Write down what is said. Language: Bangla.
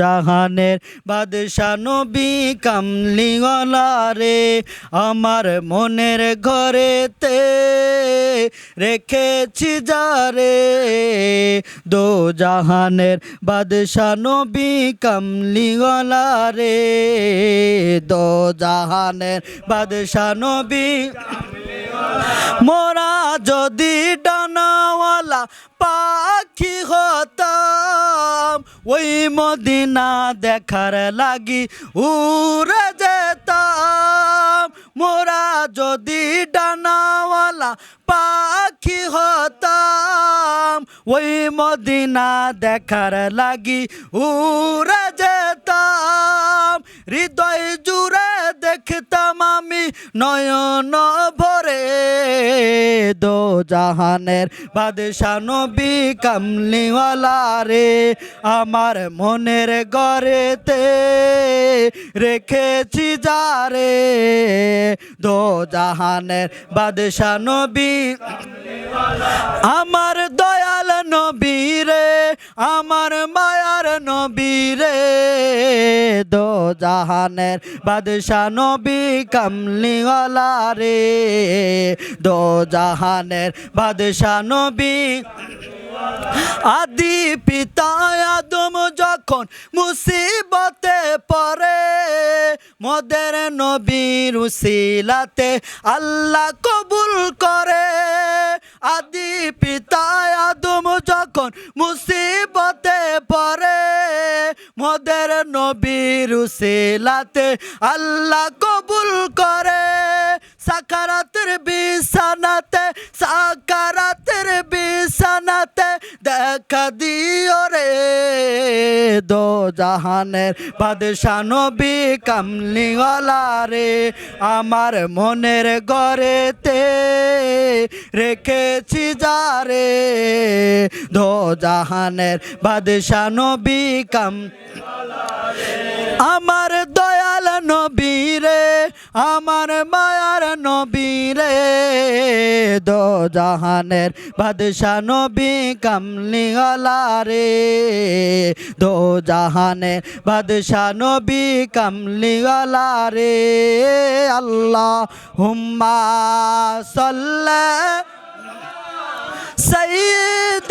জাহানের বাদশা নবী কামলিওয়ালা রে, আমার মনের ঘরেতে রেখেছি যারে দো জাহানের বাদশা নবী কামলিওয়ালা রে, দো জাহানের বাদশা নবী মোরা যদি ডানাওয়ালা পাখি হতাম ওই মদিনা দেখার লাগি উড়ে যেতাম। মোরা যদি ডানাওয়ালা পাখি হতাম, ওই মদিনা দেখার লাগি উড়ে যেতাম। হৃদয় জুড়ে দেখতাম আমি নয়ন ভরে দো জাহানের নবী কামলিওয়ালা রে, আমার মনের গড়েতে রেখেছি যারে দো জাহানের বাদশা নবী, আমার দয়াল নবী রে দো জাহানের বাদশা নবী কামলিওয়ালা রে দো জাহানের বাদশা নবী আদি পিতা আদম যখন মুসিবতে পড়ে, মদের নবীর উসিলাতে আল্লাহ কবুল করে। আদি পিতা আদম যখন মুসিবতে পরে মদের নবীর উসিলাতে আল্লাহ কবুল করে। সাকারাতের বিছানাতে সাকারাতের বিছানাতে দেখা দিও রে। দো জাহানের বাদশা নবী কামলিওয়ালা রে, আমার মনের ঘরেতে রেখেছি যারে দো জাহানের বাদশা নবী কাম আমার দয়াল নবী রে, আমার মায়ার নবী রে। দো জাহানের বাদশা নবী কামলিওয়ালা রে। দো জাহানের বাদশা নবী কামলিওয়ালা রে। আল্লাহ হুম্মা সাল্লা সৈয়দ